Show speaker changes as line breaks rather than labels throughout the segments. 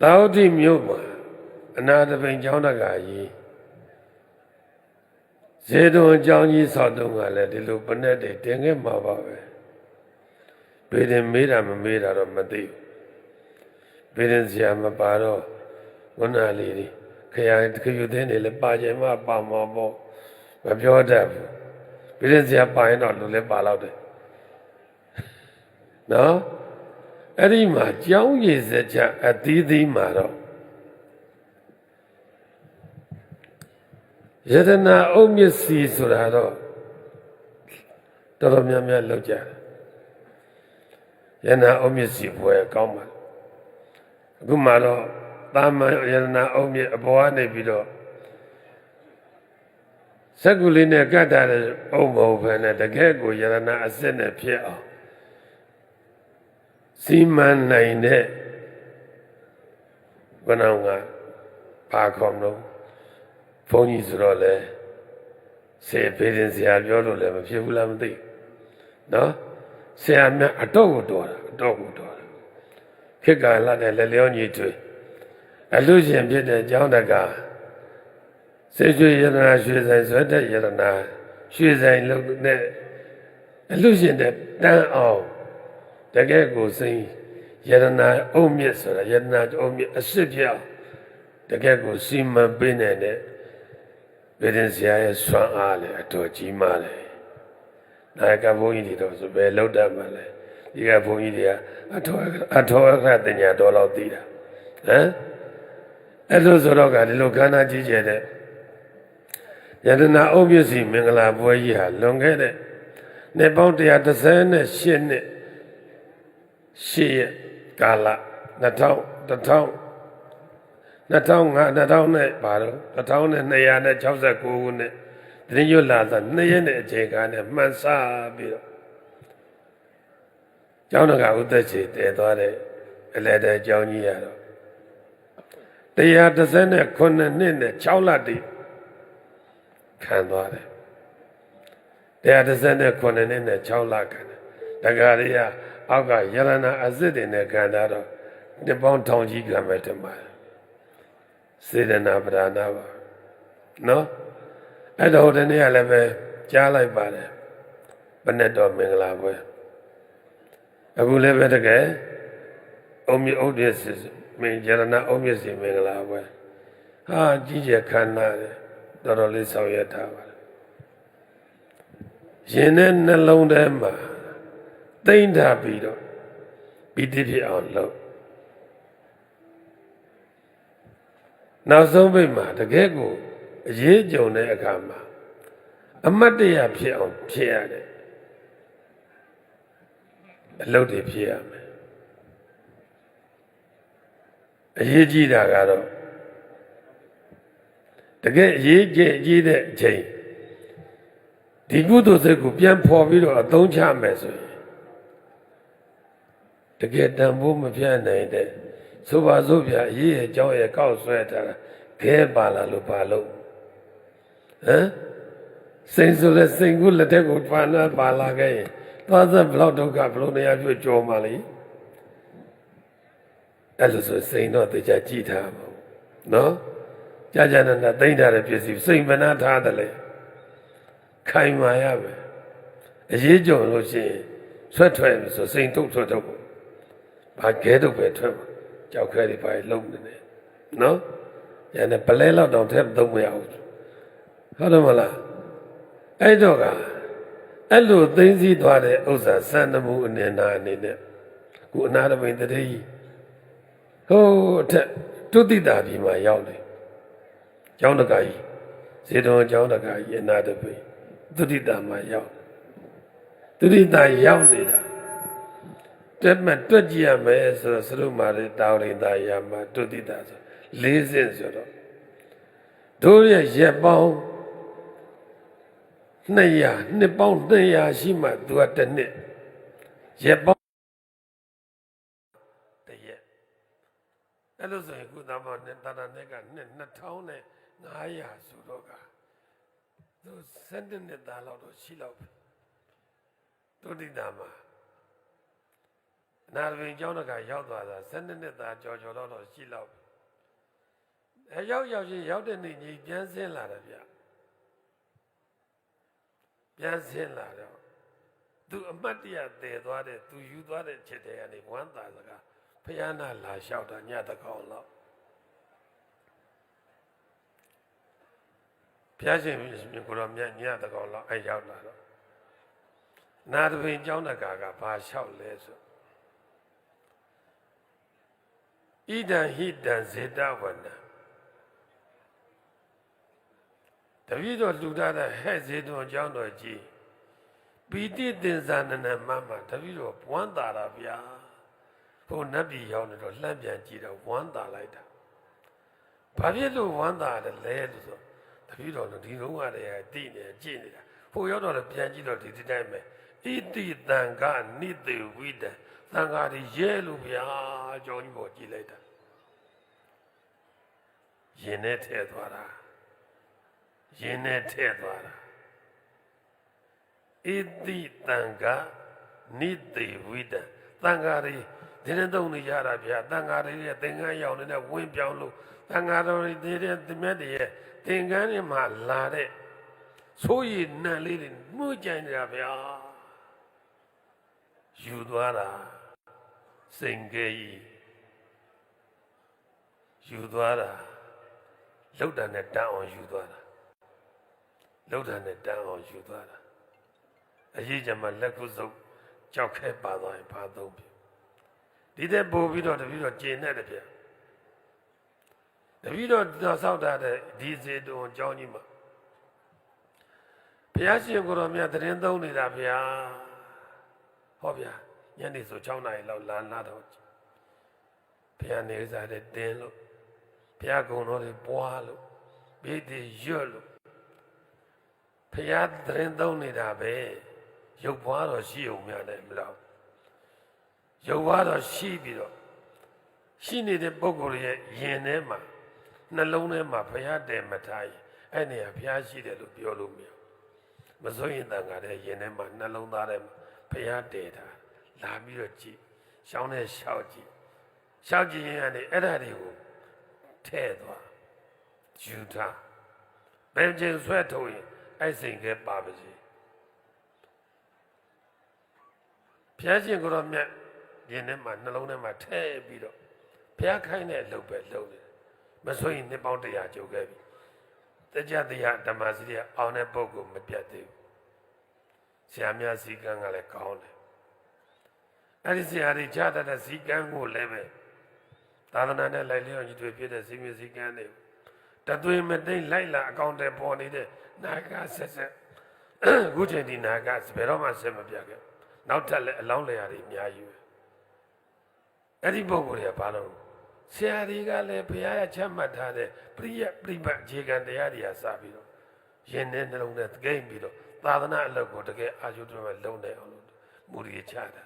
သာဝတိမြို့မှာအနာတပိန်ကျောင်းတကာကြီးဇေတုံကျောင်းကြီးဆောက်တုံးကလည်းဒီလိုပနဲ့တွေတင်ခဲ့မှာပါပဲဒေရင်မေးတာမမေးတာတော့မသိဘူးဒေရင်ဆရာမပါတော့ခုနလေးတွေခရိုင်ခယူသင်းတွေလည်းပါကြမှာပါမှာပေါ့မပြောတတ်ဘူးဒေရင်ဆရာပါရင်တော့လူလည်းပါတော့တယ်နော် အဲ့ဒီမှာကြောင်းရည်စကြအသီးသီးမှာတော့ယတနာအုတ်မြစ်စီဆိုတာတော့တော်တော်များများလောက်ကြတယ်ယတနာအုတ်မြစ်စီဘွယ်ကောင်းပါအခုမှတော့တာမန်ယတနာအုတ်မြစ်အပေါ်ကနေပြီးတော့စက်ကူလေးနဲ့ကတ်တာတဲ့အုတ်မဟုတ်ဘဲနဲ့တကယ်ကိုယတနာအစစ်နဲ့ဖြစ်အောင် စီမံနိုင်တဲ့ဘဏ္ဍာကပါခေါမလို့ဘုန်းကြီးဆိုတော့လေဆေဖေးရင်ဆရာပြောလို့လည်းမဖြစ်ဘူးလားမသိနော်ဆရာမြတ်အတော့ကိုတော်တာအတော့ကိုတော်တာခေတ်ကာလနဲ့လက်လျောညီတွေအလူရှင်ဖြစ်တဲ့ကျောင်းတကာစေရွှေယရနာရွှေဆိုင်ဇွဲတဲ့ယရနာရွှေဆိုင်လုံးနဲ့အလူရှင်တဲ့တန်းအောင် တကယ်ကိုစိန်ယရနာအုံမြင့်ဆိုတာယရနာအုံမြင့်အစ်စ်ပြောင်းတကယ်ကိုစီမံပေးနေတဲ့ဗေဒင်ဆရာရဲ့ဆွမ်းအားလေအတော်ကြီးမားတယ်။နာယကဘုန်းကြီးတွေတော့ဆိုပဲလောက်တတ်မှလဲဒီကဘုန်းကြီးတွေကအထောအထောအခတညာတော်လောက်သိတာဟမ်အဲ့လိုဆိုတော့ကဒီလိုခန္ဓာကြီးကျယ်တဲ့ယတနာအုပ်ပစ္စည်းမင်္ဂလာပွဲကြီးဟာလွန်ခဲ့တဲ့နှစ်ပေါင်း138နှစ် ရှစ်ရက်ကာလ2000 2000 2005 2000နဲ့ပါတော့1269ခုနှစ်တရင်ရွတ်လာတာနှစ်ရက်နဲ့အချိန်ကားနဲ့မှန်ဆပြီးတော့ကျောင်းတော်ကဥသက်ချေတည်သွားတဲ့အလဲတဲ့ကျောင်းကြီးရတော့139နှစ်နဲ့6လတည်းခံသွားတယ်139နှစ်နဲ့6လခံတယ်တက္ကရာ အောက်ကယရဏအစစ်တွေနဲ့ခံတာတော့နှစ်ပေါင်းထောင်ကြီးခံမဲ့တမန်စေတနာပဒါနာပါနော်အဲ့တော့ဒီနေ့ကလည်းပဲကြားလိုက်ပါတယ်ဘယ်နဲ့တော့မင်္ဂလာပွဲအခုလည်းပဲတကယ်အုံမြဥဒိစ္စမင်းရဏအုံမြစီမင်္ဂလာပွဲဟာကြီးကျယ်ခမ်းနားတယ်တော်တော်လေးဆောင်ရွက်ထားပါတယ်ရင်နဲ့နှလုံးထဲမှာ တိမ့်ထားပြီးတော့ပိဋိဖြစ်အောင်လုပ်နောက်ဆုံးပိတ်မှာတကယ်ကိုအရေးကြုံတဲ့အခါမှာအမတ်တရဖြစ်အောင်ဖြစ်ရတယ်အလုပ်တွေဖြစ်ရမယ်အရေးကြီးတာကတော့တကယ်အရေးကြီးကြီးတဲ့အချိန်ဒီကုသိုလ်စိတ်ကိုပြန်ဖော်ပြီးတော့အသုံးချမယ်ဆိုရင် တကယ်တန်ဖိုးမပြတ်နိုင်တဲ့ဆိုပါစို့ပြအရေးရဲ့အကြောင်းရဲ့ကောက်ဆွဲထားတာခဲပါလာလို့ပါလို့ဟမ်စိန်ဆိုလဲစိန်ကုလက်ထက်ကိုပါလာပါလာခဲ့ရင်သွားသက်ဘလောက်ဒုက္ခဘလို့နေရာပြည့်ကြောမှလေအဲ့လိုဆိုစိန်တော့တေချာကြည့်ထားပါဘူးနော်ကြာကြာနာနာသိမ့်ထားတဲ့ပစ္စည်းစိန်မနာထားတယ်လေခိုင်မာရပဲအရေးကြုံလို့ရှိရင်ဆွတ်ထွက်ပြီဆိုစိန်ထုတ်ထွက်တော့ ဘာခဲတော့ပဲထွက်မှာကြောက်ခဲတွေပါလုံးနေတယ်နော်ရန်ပလဲလောက်တောင်ထက်သုံးမရဘူးဟုတ်တယ်မလားအဲ့တော့ကအဲ့လိုသိသိသွားတဲ့ဥစ္စာစံတမှုအနေနာအနေနဲ့ခုအနာတမိန်တရေကြီးဟိုးအထက်တုတိတာပြည်မှာရောက်တယ်ကျောင်းတကာကြီးဇေတုံကျောင်းတကာကြီးအနာတပိန်တုတိတာမှာရောက်တုတိတာရောက်နေတာ တက်မှတွက်ကြည့်ရမယ်ဆိုတော့သရုမာရတာဝရိတာယာမှာတုတိတာဆိုလေးစင်းဆိုတော့တို့ရဲ့ရက်ပေါင်း200နှစ်ပေါင်း200ရှိမှသူကတစ်နှစ်ရက်ပေါင်းတရက်အဲ့လိုဆိုရင်ခုသမနဲ့တာတာနဲ့ကနှစ်2000နဲ့900ဆိုတော့ကသူ7နှစ်သားလောက်တော့ရှိလောက်ပြီတုတိတာမှာအ နာရပင်ကျောင်းတကရောက်သွားတာ12နှစ်သားကြော်ကြော်တော့တော့ရှိလောက်ပြီအဲရောက်ရောက်ချင်းရောက်တဲ့နေ့ကြီးပြန်ဆင်းလာတယ်ဗျပြန်ဆင်းလာတော့သူအမတ်တရတည်သွားတဲ့သူယူသွားတဲ့ချက်တွေကနေဝမ်းသာစကားဖယားနာလာလျှောက်တာညတကောင်လောက်ဘုရားရှင်မြင်ကိုယ်တော်မြတ်ညတကောင်လောက်အဲရောက်လာတော့နာတပင်ကျောင်းတကာကဘာလျှောက်လဲဆို ဣဒံဟိတံဇေတဝနံတပည့်တော်လူထားတဲ့ဟဲ့ဇေတုံကျောင်းတော်ကြီးပီတိတင်္ဇာနနမမတပည့်တော်ဝမ်းသာတာဗျာဟိုနတ်ပြည်ရောက်နေတော့လှမ်းပြန်ကြည့်တော့ဝမ်းသာလိုက်တာဘာဖြစ်လို့ဝမ်းသာတယ်လဲလို့ဆိုတပည့်တော်တို့ဒီလုံးကတည်းကတည်နေကြည့်နေတာဟိုရောက်တော့လည်းပြန်ကြည့်တော့ဒီဒီတိုင်းပဲဣတိတံကနိတေဝိတံ သံဃာတွေရဲလို့ဗျာကြောင်းကြီးပေါ်ကြည့်လိုက်တာရင်နဲ့ထဲသွားတာရင်နဲ့ထဲသွားတာဣတိတံကနိတေဝိတံသံဃာတွေဒီနေ့သုံးနေကြတာဗျာသံဃာတွေရဲ့သင်္ကန်းရောင်နေတဲ့ဝင်းပြောင်းလို့သံဃာတော်တွေတဲ့သမြတ်တွေရဲ့သင်္ကန်းတွေမှာလာတဲ့ဆိုးရည်နံလေးတွေမှုကြိုင်နေတာဗျာယူသွားတာ စိန်ကြဲကြီးယူသွားတာလောက်တာနဲ့တန်းအောင်ယူသွားတာလောက်တာနဲ့တန်းအောင်ယူသွားတာအရေးကြမှာလက်ကုပ်စုပ်ကြောက်ခဲပါသွားရင်ဘာသုံးပြီဒီတဲ့ပို့ပြီးတော့တပြီးတော့ကျင်တဲ့တဲ့ဗျတပြီးတော့တော့ဆောက်တာတဲ့ဒီစေတုံအကြောင်းကြီးမှာဘုရားရှင်ကိုယ်တော်မြတ်တရင်သုံးနေတာဗျာဟောဗျာ ညနေဆို6နာရီလောက်လာလာတော့ဘုရားနေစားတဲ့တင်းလို့ဘုရားကုံတော်တွေပွားလို့ဘေးတွေရွတ်လို့ဘုရားတရင်သုံးနေတာပဲရုပ်ပွားတော့ရှိုံများတယ်မလားရုပ်ပွားတော့ရှိပြီးတော့ရှိနေတဲ့ပုဂ္ဂိုလ်ရဲ့ယင်ထဲမှာနှလုံးထဲမှာဘုရားတည်မထားရင်အဲ့နေရာဘုရားရှိတယ်လို့ပြောလို့မရမစိုးရင်တန်ခါတဲ့ယင်ထဲမှာနှလုံးသားထဲမှာဘုရားတည်တာ လာပြီးတော့ကြည့်ရှောင်းနဲ့ရှောက်ကြည့်ရှောက်ကြည့်ရင်ကနေအဲ့ဒါတွေကိုထဲ့သွားယူထားဘယ်ချိန်ဆွဲထုတ်ရင်အဲ့စိန်ကပါပါစေဘုရားရှင်ကိုရောမြတ်ရင်ထဲမှာနှလုံးထဲမှာထည့်ပြီးတော့ဘုရားခိုင်းတဲ့အလုပ်ပဲလုပ်နေတယ်မဆိုရင်နှစ်ပေါင်း100ကျော်ခဲ့ပြီတကြတရားဓမ္မစီရအောင်တဲ့ပုဂ္ဂိုလ်မပြတ်သေးဘူးဆရာများစီကံကလည်းကောင်းတယ် အဲ့ဒီဆရာတွေကြားတတ်တဲ့စီကံကိုလည်းပဲသာသနာနဲ့လိုက်လျောညီတွေဖြစ်တဲ့စီမင်းစီကံတွေတသွေးမသိမ့်လိုက်လာအကောင့်တွေပေါ်နေတဲ့နာဂဆက်ဆက်အခုချိန်ဒီနာဂဘယ်တော့မှဆက်မပြတ်ခဲ့နောက်ထပ်လည်းအလောင်းလျာတွေအများကြီးပဲအဲ့ဒီပုံကိုယ်တွေကဘာလို့ဆရာတွေကလည်းဘုရားရချမှတ်ထားတဲ့ပရိယပြိပတ်အခြေခံတရားတွေကစပြီးတော့ရင်ထဲနှလုံးထဲသကိမ့်ပြီးတော့သာသနာအလုပ်ကိုတကယ်အာရုံတော်မဲ့လုံးနိုင်အောင်လို့မူရီချတာ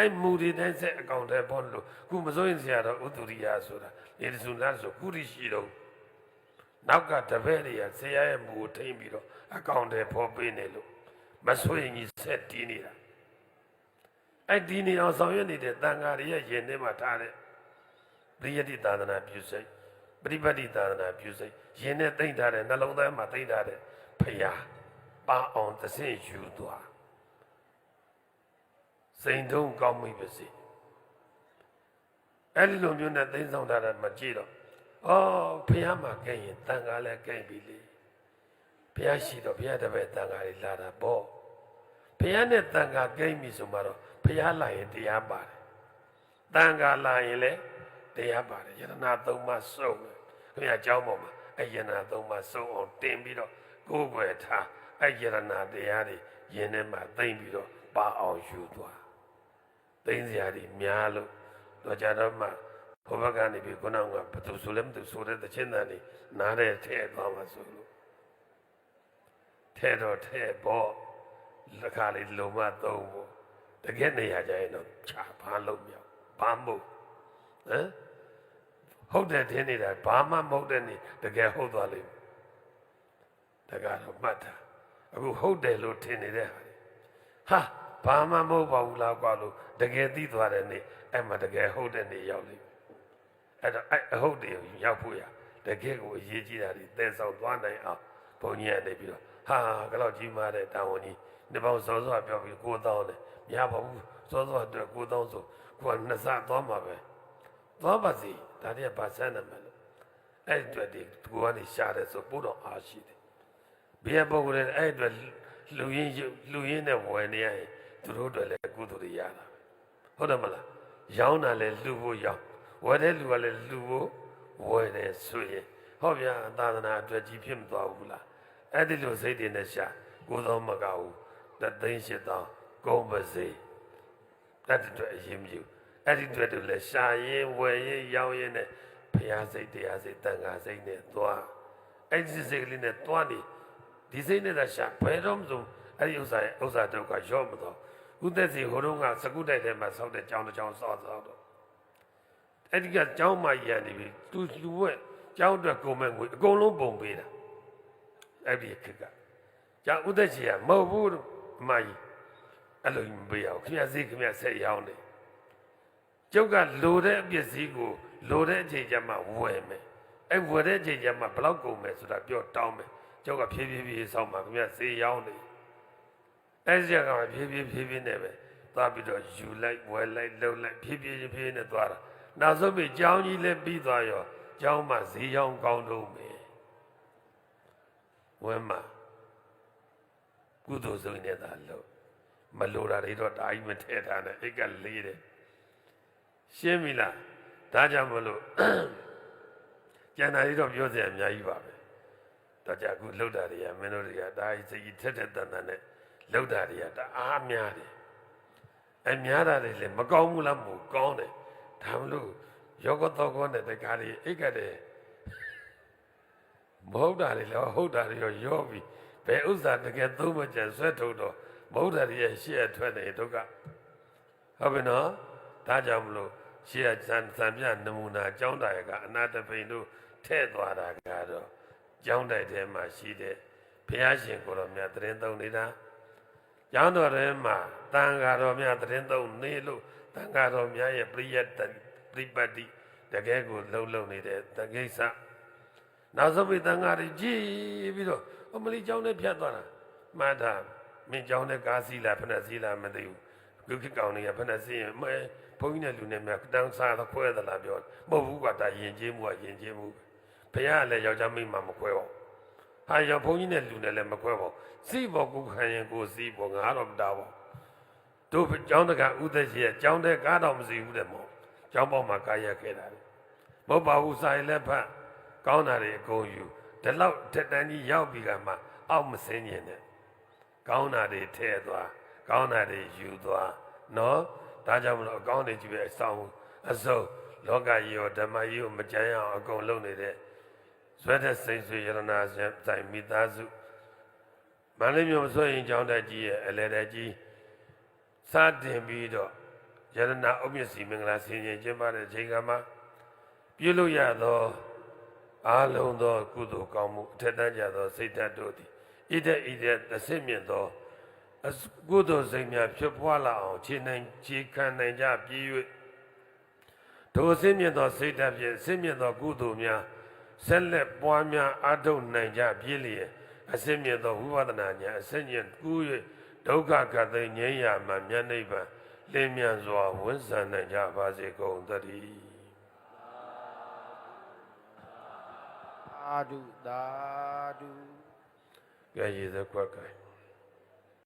အဲ့မူရီတိုင်းဆက်အကောင့်ထဲပေါ်လို့ခုမစိုးရင်ဆရာတော်ဥတုရိယဆိုတာနေတစုလားဆိုကုရိရှိတော့နောက်ကတပည့်တွေကဆရာရဲ့မူကိုထိမ့်ပြီးတော့အကောင့်ထဲပေါ်ပေးနေလို့မစိုးရင်ကြီးဆက်တီးနေတာအဲ့ဒီနေအောင်ဆောင်ရွက်နေတဲ့တန်ဃာတွေရဲ့ယင်ထဲမှာထားတဲ့ပရိယတိသာသနာပြုစိတ်ပရိပတ်တိသာသနာပြုစိတ်ယင်နဲ့တိမ့်ထားတဲ့နှလုံးသားမှာတိမ့်ထားတဲ့ဖရာပါအောင်သစင်ယူသွား စိန်တုံးကောင်းမိပါစေအဲ့ဒီလိုမျိုးနဲ့သိမ်းဆောင်ထားတာမကြည့်တော့အော်ဖရာမှာကဲရင်တန်ဃာလည်းကဲပြီလေဘုရားရှိတော့ဘုရားတပည့်တန်ဃာတွေလာတာပေါ့ဘုရားနဲ့တန်ဃာကဲပြီဆိုမှတော့ဘုရားလာရင်တရားပါတယ်တန်ဃာလာရင်လည်းတရားပါတယ်ယရနာသုံးပါးစုံတယ်ခင်ဗျာเจ้าပေါ်မှာအယရနာသုံးပါးစုံအောင်တင်ပြီးတော့ကိုယ်ွယ်ထားအယရနာတရားတွေယင်ထဲမှာသိမ့်ပြီးတော့ပါအောင်ယူသွား သိမ့်စရာတွေများလို့တော့ကြတော့မှဘုဘကနေပြီးခုနကဘသူဆိုလဲမသူဆိုတဲ့တခြင်းတန်တွေနားတဲ့ထဲသွားမှာဆိုလို့ထဲတော့ထဲပေါ့လက်ခါလေးလုံမသုံးဖို့တကယ်နေရကြရင်တော့ချာဘာလုံးမြောက်ဘာမို့ဟမ်ဟုတ်တယ်ထင်နေတာဘာမှမဟုတ်တဲ့နေတကယ်ဟုတ်သွားလိမ့်မယ်တကတော့မှတ်တာအခုဟုတ်တယ်လို့ထင်နေတဲ့ဟာဟာ ဘာမှမဟုတ်ပါဘူးလားကွာလို့တကယ်သိသွားတဲ့နေအဲ့မှာတကယ်ဟုတ်တဲ့နေရောက်လိမ့်မယ်အဲ့တော့အဲ့အဟုတ်တယ်ရောက်ဖို့ရတကယ်ကိုအရေးကြီးတာဒီသင်ဆောင်သွားနိုင်အောင်ဘုန်းကြီးကနေပြီးတော့ဟာကလောက်ကြီးမားတဲ့တာဝန်ကြီးဒီပေါင်းစောစောပြောပြီး9000နဲ့မရပါဘူးစောစောအတွက်9000ဆိုကိုကနှစ်ဆသွားမှာပဲသွားပါစီဒါတည်းကဘာဆန်းတယ်မလို့အဲ့အတွက်ဒီကိုကနေရှာတယ်ဆိုပို့တော့အားရှိတယ်ဘယ်ပုဂ္ဂိုလ်လဲအဲ့အတွက်လူရင်းလူရင်းနဲ့ဝယ်နေရရင် သူတို့အတွက်လည်းကုသိုလ်တွေရတာပဲဟုတ်တယ်မလားရောင်းတာလည်းလူဖို့ရောင်းဝယ်တဲ့လူကလည်းလူဖို့ဝယ်တယ်ဆိုရင်ဟောဗျာသာသနာအတွက်ကြီးဖြစ်မသွားဘူးလားအဲ့ဒီလိုစိတ်တွေနဲ့ရှာကိုယ်တော်မကဘူးတသိန်းရှစ်သောကုန်းပါစေအဲ့ဒီအတွက်အရင်မြူအဲ့ဒီအတွက်တို့လည်းရှာရင်ဝယ်ရင်ရောင်းရင်နဲ့ဘုရားစိတ်တရားစိတ်တန်ခါစိတ်နဲ့သွားအဲ့ဒီစိတ်ကလေးနဲ့သွားနေဒီစိတ်နဲ့သာရှာဘယ်တော့မှမအဲ့ဒီဥစ္စာရဲ့ဥစ္စာတော့ကရော့မတော့ ဥသက်စီဟိုတုန်းကစကုတိုက်ထဲမှာဆောက်တဲ့ကြောင်းတစ်ကြောင်းဆောက်ဆောက်တော့အဲ့ဒီကကြောင်းမကြီးရနေပြီသူလူဝက်ကြောင်းအတွက်ကုန်မဲ့ငွေအကုန်လုံးပုံပေးတာအဲ့ဒီခက်ကကြောင်းဥသက်စီကမဟုတ်ဘူးအမကြီးအဲ့လိုမပေးရဘူးခင်ဗျာစီခင်ဗျာဆက်ရောင်းတယ်ကျုပ်ကလိုတဲ့အပစ္စည်းကိုလိုတဲ့အချိန်ကျမှဝယ်မယ်အဲ့ဝယ်တဲ့အချိန်ကျမှဘယ်လောက်ကုန်မယ်ဆိုတာပြောတောင်းမယ်ကျုပ်ကဖြည်းဖြည်းဖြည်းဆောက်မှာခင်ဗျာစေရောင်းတယ် အဲ့ဒီကမှဖြည်းဖြည်းဖြည်းဖြည်းနဲ့ပဲသွားပြီးတော့ယူလိုက်ဝယ်လိုက်လှုပ်လိုက်ဖြည်းဖြည်းဖြည်းဖြည်းနဲ့သွားတာနောက်ဆုံးပြီးကြောင်းကြီးလည်းပြီးသွားရောကျောင်းမှာဈေးရောင်းကောင်းတော့မယ်ဝမ်းမှာကုသိုလ်ဆုံးနေတာလို့မလိုတာတွေတော့တာကြီးမထဲထားနဲ့အိတ်ကလေးတယ်ရှင်းပြီလားဒါကြောင့်မလို့ကျန်တာတွေတော့ပြောစရာအများကြီးပါပဲတော့ကြအခုလှုပ်တာတွေကမင်းတို့တွေကဒါကြီးစိတ်ကြီးထက်ထက်တန်တန်နဲ့ လှုပ်တာတွေကတအားများတယ်အများတာတွေလည်းမကောင်းဘူးလားမဟုတ်ကောင်းတယ်ဒါမလို့ယောဂတောကောနဲ့တကားတွေအိတ်ကတဲ့မဟုတ်တာတွေလည်းဟုတ်တာတွေရောရောပြီးဘယ်ဥစ္စာတကယ်သုံးမကြံဆွဲထုတ်တော့မဟုတ်တာတွေရဲ့ရှေ့အထွက်နေဒုက္ခဟုတ်ပြီနော်ဒါကြောင့်မလို့ရှေ့အစံစံပြနမူနာကျောင်းတိုင်ကအနာတပိန်တို့ထဲ့သွားတာကတော့ကျောင်းတိုင်ထဲမှာရှိတဲ့ဘုရားရှင်ကိုတော်မြတ်တရင်သုံးနေတာ ကျောင်းတော်ထဲမှာတန်ဃာတော်များတရင်သုံးနေလို့တန်ဃာတော်များရဲ့ပြိယတ္တပြိပတ္တိတကယ်ကိုလှုပ်လှုပ်နေတဲ့တကိစ္စနောက်ဆုံးပြီးတန်ဃာတွေကြည်ပြီးတော့အမလီကျောင်းနဲ့ဖြတ်သွားတာမှတ်တာမင်းကျောင်းနဲ့ကားစီးလာဖက်နဲ့စီးလာမသိဘူးခုခေတ်ကောင်တွေကဖက်နဲ့စီးရင်မဲဘုန်းကြီးနဲ့လူနဲ့များတန်းစားတော့ခွဲသလားပြောမဟုတ်ဘူးကွာဒါယဉ်ကျေးမှုကယဉ်ကျေးမှုဘုရားလည်းယောက်ျားမိန်းမမခွဲပါဘူး ဟာရောဘုန်းကြီးနဲ့လူနဲ့လည်းမခွဲပါဘူးစီးပေါ်ကိုခံရင်ကိုစီးပေါ်ငါတော့မတားပါဘူးတို့ကျောင်းတကဥသက်ရှိရဲ့ကျောင်းတဲ့ကားတော့မစီဘူးတဲ့မောကျောင်းပေါက်မှာကားရက်ခဲ့တာလေမဟုတ်ပါဘူးစာရင်လည်းဖတ်ကောင်းတာတွေအကုန်ယူဒီလောက်တက်တန်းကြီးရောက်ပြီးကမှအောက်မစင်းညင်နဲ့ကောင်းတာတွေထဲသွားကောင်းတာတွေယူသွားနော်ဒါကြောင့်မလို့အကောင်းတွေကြည့်ပဲအဆောင်အစုံလောကကြီးရောဓမ္မကြီးကိုမကြမ်းအောင်အကုန်လုပ်နေတဲ့ ဇွဲတဲ့စိတ်ဆွေရတနာဆိုင်မိသားစုမန္တလေးမြို့မဆိုရင်ကျောင်းတက်ကြီးရဲ့အလဲတက်ကြီးစတင်ပြီးတော့ယရနာဥပ္ပစီမင်္ဂလာဆင်ခြင်ကျင်းပတဲ့ချိန်ကမှာပြုလို့ရသောအားလုံးသောကုသိုလ်ကောင်းမှုအထက်တန်းကြသောစိတ်ဓာတ်တို့သည်ဣဒ္ဓဣဒ္ဓသစ်မြင့်သောကုသိုလ်စိတ်များဖြစ်ပွားလာအောင်ခြေနိုင်ခြေခံနိုင်ကြပြီး၍ထိုအစင်းမြင့်သောစိတ်ဓာတ်ဖြင့်အစင်းမြင့်သောကုသိုလ်များ ဆက်လက်ပွားများအားထုတ်နိုင်ကြပြည့်လျက်အစင်းမြင့်သောဝိပဿနာဉာဏ်အစင်းမြင့်ကူး၍ဒုက္ခကတိငြိမ်းရာမှမြတ်နိဗ္ဗာန်လင်းမြန်စွာဝန်ဆံနိုင်ကြပါစေကုန်သတည်း
သာဓုသာဓု
ကဲရည်သက်ခွက်ကဲ